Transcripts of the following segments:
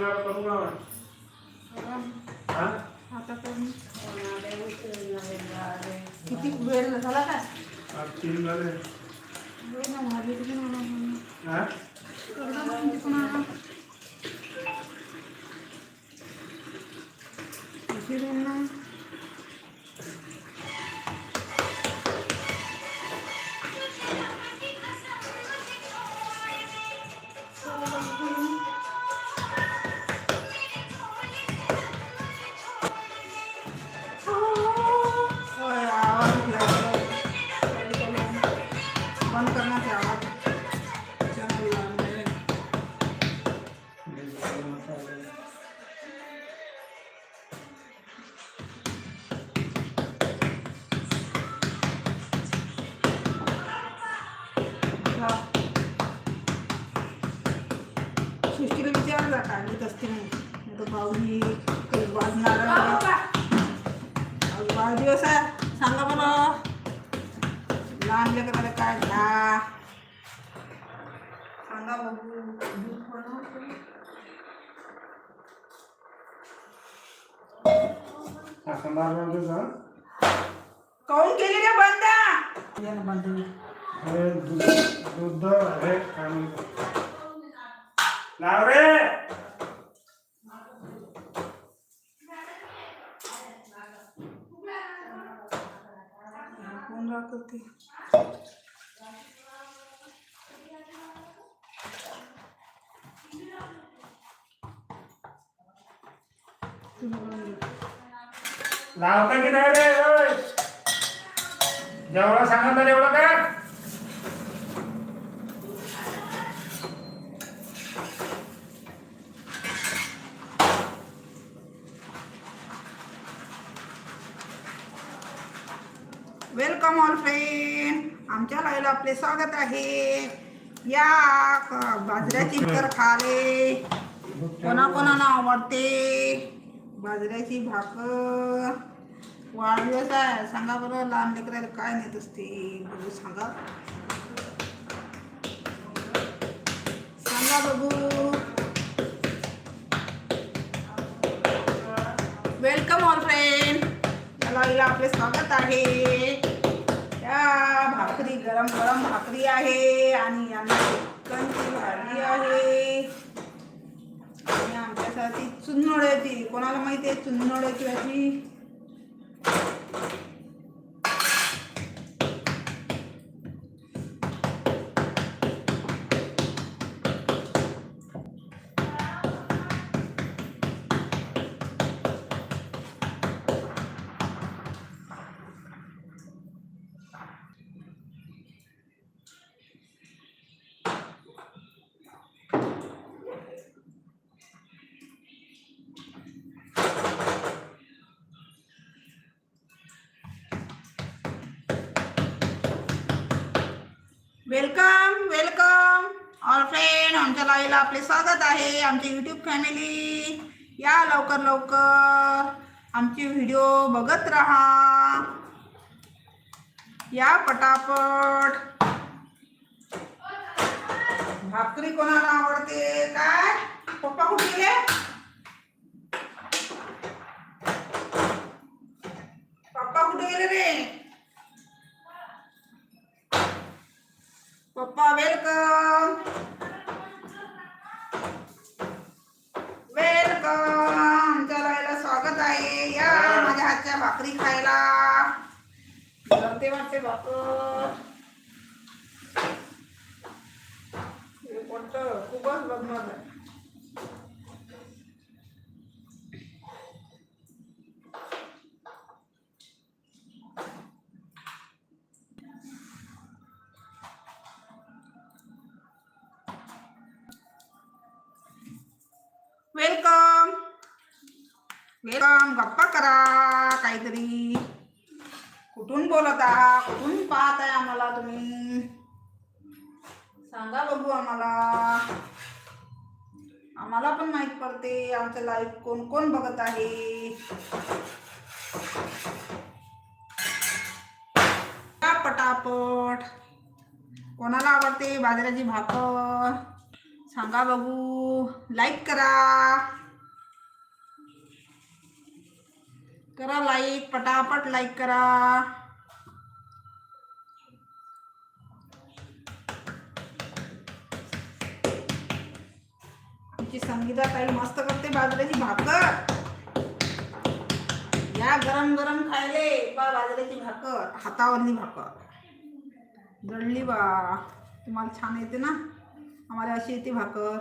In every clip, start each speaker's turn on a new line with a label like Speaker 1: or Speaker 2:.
Speaker 1: आल्यावर करू ना हा
Speaker 2: आता करून किती वेळ झाला काय
Speaker 1: आज तीन झाले
Speaker 2: वेळ ना भाजी म्हणून.
Speaker 1: हा
Speaker 2: करडा
Speaker 1: असणार म्हणजे का
Speaker 2: काऊन केली रे बंद? यानं बंद केली.
Speaker 1: हे दूध दूध हे काय म्हणतो लाव रे
Speaker 2: कोण राहतं ते
Speaker 1: लावता की नाही रे? जेवढं सांगितलं तेवढं का
Speaker 2: वेलकम ऑल फ्रेंड आमच्या लाईला आपले स्वागत आहे. या बाजऱ्याची भाकर खाले कोणाकोणाला आवडते? बाजऱ्याची भाकर. वाढदिवस आहे सांगा बरं लहान लेकरायला काय नेत असते? बघू सांगा. सांगा बघू. वेलकम ऑल फ्रेंड याला हिला आपले स्वागत आहे. या भाकरी गरम गरम भाकरी आहे आणि यांना चिकनची भाजी आहे. आणि आमच्यासाठी चुन्नोड्याची कोणाला माहिती आहे चुन्नोड्याची भाजी? Welcome welcome. ऑल फ्रेंड आमच्या लाईला आपले स्वागत आहे. आमची यूट्यूब फॅमिली या लवकर लवकर. आमचे व्हिडिओ बघत राहा. या पटापट. भाकरी कोणाला आवडते? काय? पप्पा कुठे गेले? वेलकम गप्पा करा काहीतरी. कुठून बोलत? आहात कुठून पाहत आहे आम्हाला तुम्ही? सांगा बघू आम्हाला. आम्हाला पण माहीत पडते आमचं लाईफ कोण कोण बघत आहे. पटापट. कोणाला आवडते? बाजऱ्याची भाकर. सांगा बघू. लाईक करा. करा लाईक पटापट लाईक करा. आमची संगीता ताई मस्त करते बाजऱ्याची भाकर. या गरम गरम खायले. बा बाजऱ्याची भाकर. हातावरली भाकर. दळली बा. तुम्हाला छान येते ना? आम्हाला अशी येते भाकर.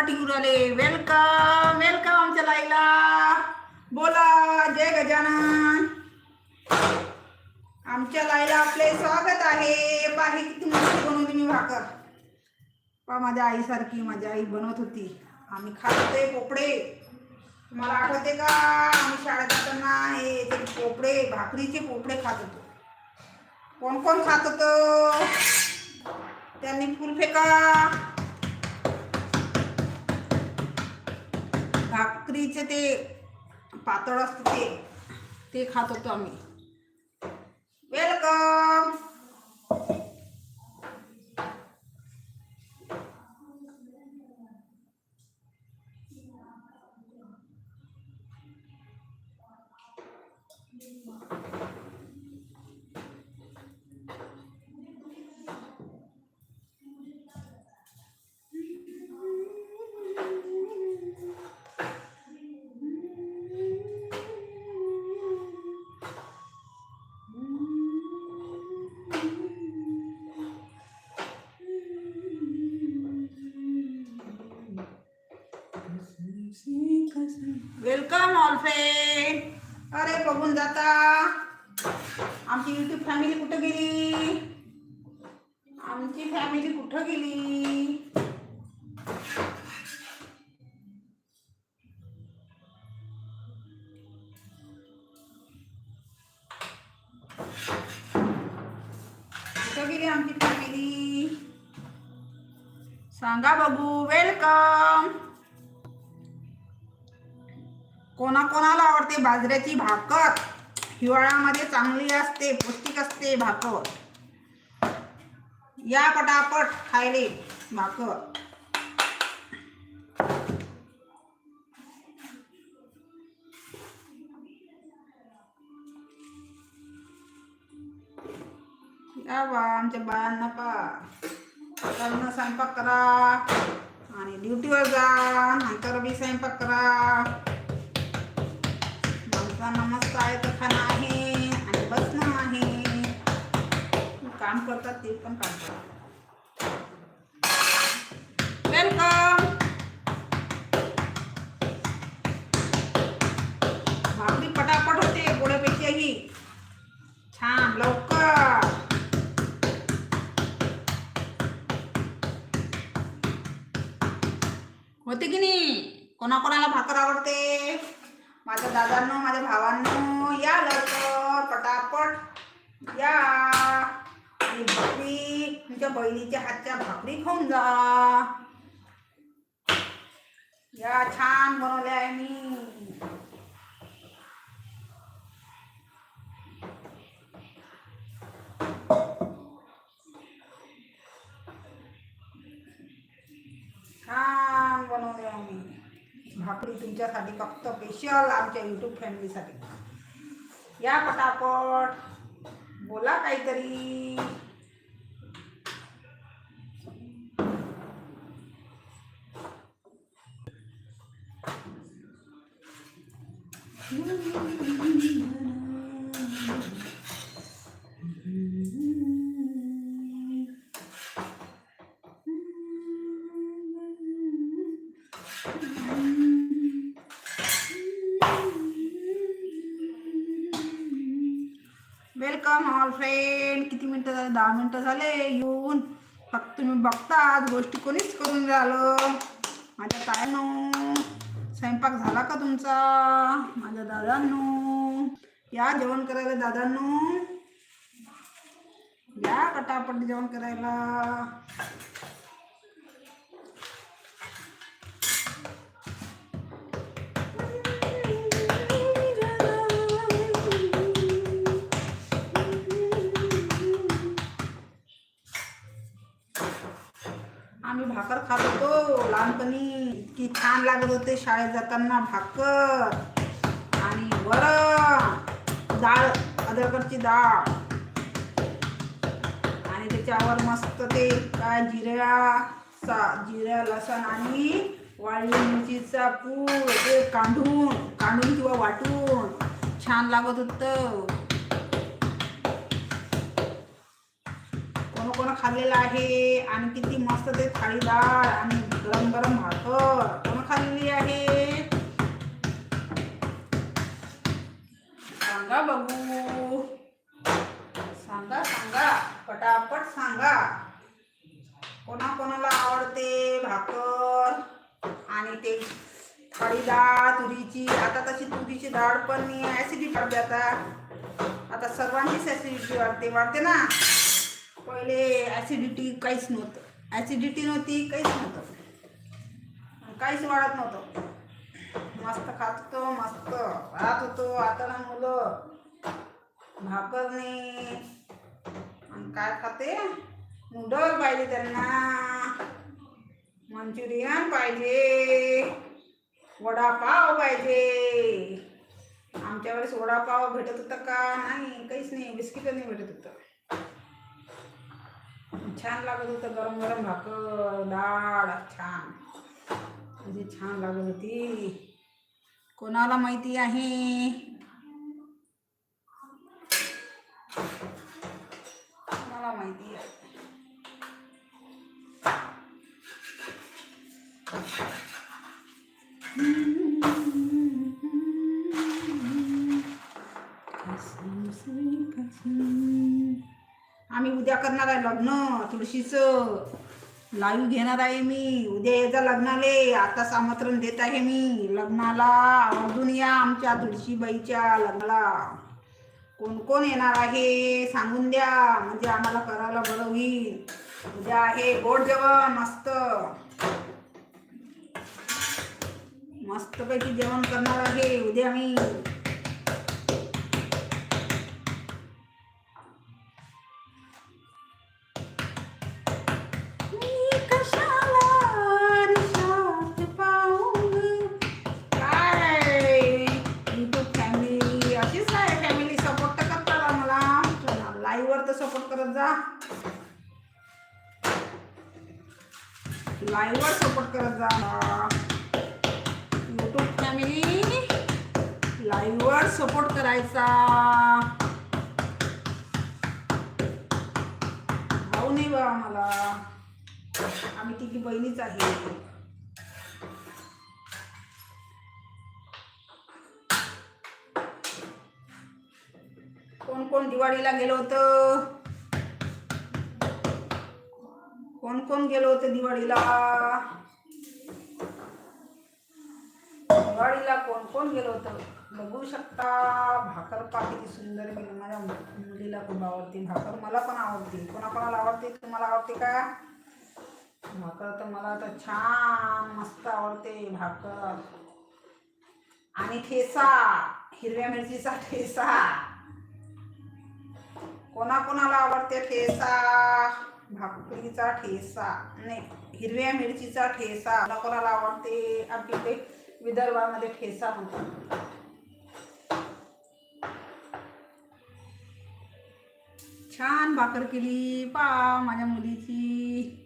Speaker 2: फटाफट येऊ वेलकम वेलकम आमच्या लाईला. बोला जय गजानन. आमच्या लाईला आपले स्वागत आहे. पाहे किती मस्त बनवली मी भाकर. पा माझ्या आईसारखी माझी आई बनवत होती. आम्ही खात होते पोपडे. तुम्हाला आठवते का? आम्ही शाळेत जाताना हे ते पोपडे भाकरीचे पोपडे खात होतो. कोण कोण खात होतं? त्यांनी फुल भाकरीचे ते पातळ असतं ते. ते खात होतो आम्ही. वेलकम वेलकम कोण जाता. आमची युट्यूब फॅमिली कुठं गेली? आमची फॅमिली कुठं गेली? कुठं गेली आमची फॅमिली सांगा बघू. वेलकम कोणाकोणाला आवडते? बाजऱ्याची भाकर. हिवाळ्यामध्ये चांगली असते पौष्टिक असते भाकर. या पटापट खायले भाकर. या बा आमच्या बायांना पा. सकाळनं स्वयंपाक करा. आणि ड्युटीवर जा नंतर बी स्वयंपाक करा. नमस्कार मस्त आहे तर आहे आणि बसणं आहे काम करतात ते पण काम करतात. वेलकम भाकरी पटापट होते गोड्यापेक्षाही छान लवकर. होते की नाही? कोणाकोणाला माझ्या दादांनो माझ्या भावांनो या लवकर पटापट. या. आणि भाकरी तुमच्या बहिणीच्या हातच्या भाकरी खाऊन जा. या छान बनवल्या आहे मी. भाकरी तुमच्यासाठी फक्त स्पेशल आमच्या यूट्यूब फॅमिलीसाठी या पटापट. बोला काहीतरी वेलकम ऑल फ्रेंड किती मिनटं झाले दहा मिनटं झाले येऊन. फक्त तुम्ही बघता आज गोष्टी कोणीच करून राहिलं. माझ्या तायानं स्वयंपाक झाला का तुमचा? माझ्या दादांनो. या जेवण करायला दादांनो. या कटापट जेवण करायला. भाकर खात होतो. लहानपणी इतकी छान लागत होते शाळेत जाताना भाकर. आणि वरण डाळ अदरकडची डाळ. आणि त्याच्यावर मस्त ते काय जिऱ्या सा जिऱ्या लसण आणि वाळली मिरचीचा पूड ते कांढून कांढून किंवा वाटून छान लागत होतं. खाल्लेला आहे आणि किती मस्त ते थाळीदार आणि गरम गरम भाकर. पण खाल्लेली आहे? सांगा बघू. सांगा सांगा. पटापट सांगा. कोणा कोणाला आवडते भाकर? आणि ते थाळी डाळ तुरीची. आता तशी तुरीची डाळ पण ॲसिडिटी वाढते आता. आता सर्वांचीच ॲसिडिटी वाढते वाढते ना? पहिले ॲसिडिटी काहीच नव्हतं. ॲसिडिटी नव्हती काहीच नव्हतं. काहीच वाढत नव्हतं. मस्त खात होतो मस्त राहत होतो. आता ना मुलं भाकर नाही आणि काय खाते? नूडल पाहिजे त्यांना. मंचुरियन पाहिजे. वडापाव पाहिजे. आमच्या वेळेस वडापाव भेटत होता का? नाही काहीच नाही. बिस्किट नाही भेटत होतं. छान लागत होतं गरम गरम भाकर डाळ छान. म्हणजे छान लागत होती. कोणाला माहिती आहे? कोणाला माहिती आहे? करणार आहे लग्न तुळशीचं लाईव्ह घेणार आहे मी. उद्या यायचा लग्नाले. आताच आमंत्रण देत आहे मी. लग्नाला आवर्जून या आमच्या तुळशीबाईच्या लग्नाला. कोण कोण येणार आहे सांगून द्या. म्हणजे आम्हाला करायला बरं होईल. उद्या आहे गोड जेवण मस्त. मस्तपैकी जेवण करणार आहे उद्या मी. बा आम्हाला. आम्ही तिघी बहिणीच आहे. कोण कोण दिवाळीला गेलो होतं? कोण कोण गेलो होतं दिवाळीला? दिवाळीला कोण कोण गेलो होतं? बघू शकता भाकर पा किती सुंदर केली माझ्या मुलीला खूप आवडते. भाकर मला पण आवडते. कोणाकोणाला आवडते? तुम्हाला आवडते का? भाकर तर मला तर छान मस्त आवडते. भाकर. आणि ठेसा. हिरव्या मिरचीचा ठेसा. कोणाकोणाला आवडते ठेसा? भाकरीचा ठेसा. नाही हिरव्या मिरचीचा ठेसा. कोणाकोणाला आवडते? आमच्या इथे विदर्भामध्ये ठेसा म्हणतात. छान भाकर केली. पा माझ्या मुलीची.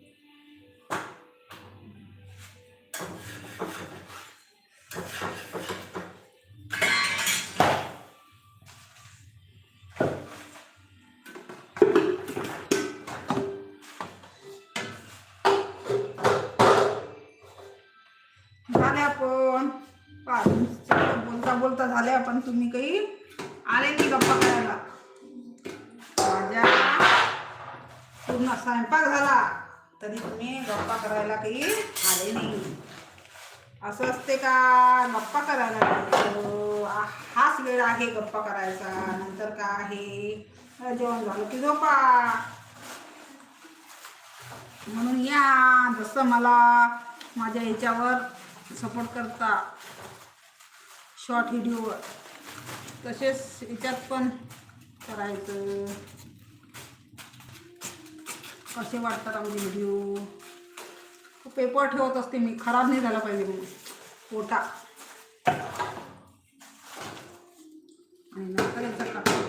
Speaker 2: झाल्या पण पा बोलता बोलता झाल्या पण तुम्ही काही स्वयंपाक झाला. तरी तुम्ही गप्पा करायला काही आले नाही. असं असते का? गप्पा करायला हाच वेळ आहे गप्पा करायचा. नंतर का आहे? जेवण झालं की झोपा. म्हणून या जसं मला माझ्या याच्यावर सपोर्ट करता. शॉर्ट व्हिडिओवर तसेच याच्यात पण करायचं. कसे वाटतात आमचे व्हिडिओ पेपर ठेवत असते मी खराब नाही झाला पाहिजे म्हणून पोटा. आणि नंतर याच्यात टाकते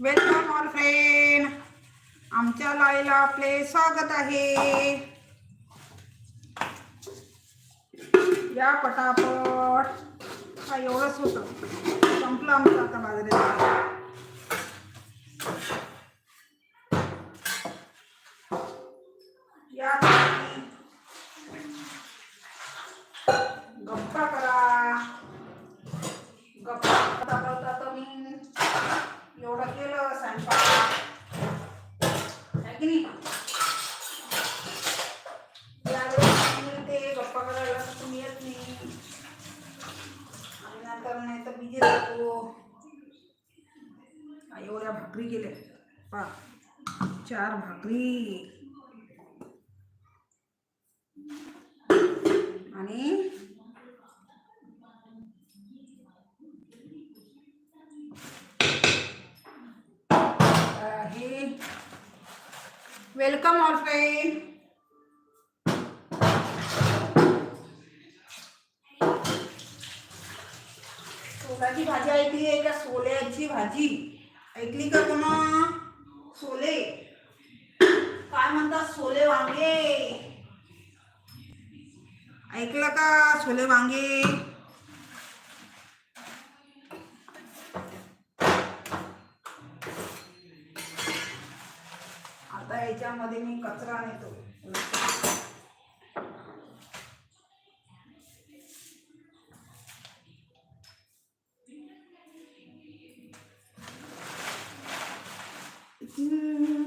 Speaker 2: वेलकम ऑल फ्रेंड आमच्या लाईला आपले स्वागत आहे. या पटापट. हा एवढंच होतं. संपलं आमचं आता बाजारात चार भाकरी वेलकम ऑल सोलाची भाजी ऐकली आहे का? सोल्याची भाजी. ऐकली का कोणा? सोले. सोले वांगे. ऐकलं का सोले वांगे? आता याच्यामध्ये मी कचरा नेतो. हाय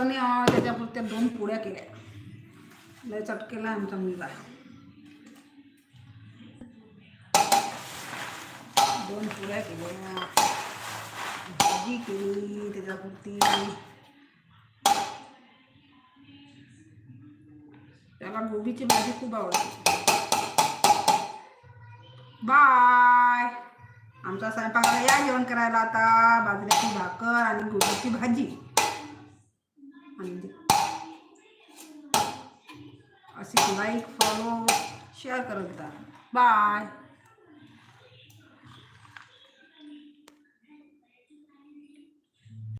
Speaker 2: मुलाला त्याच्यापुरत्या दोन पोळ्या केल्या. लय चटकेला आहे आमचा मुलगा. दोन पोळ्या केल्या. भाजी केली त्याच्यापुरती त्याला गोबीची भाजी खूप आवडते. बाय. आमचा स्वयंपाकाला या जेवण करायला आता. बाजरीची भाकर आणि गोबीची भाजी. असे लाईक फॉलो शेअर करत जा बाय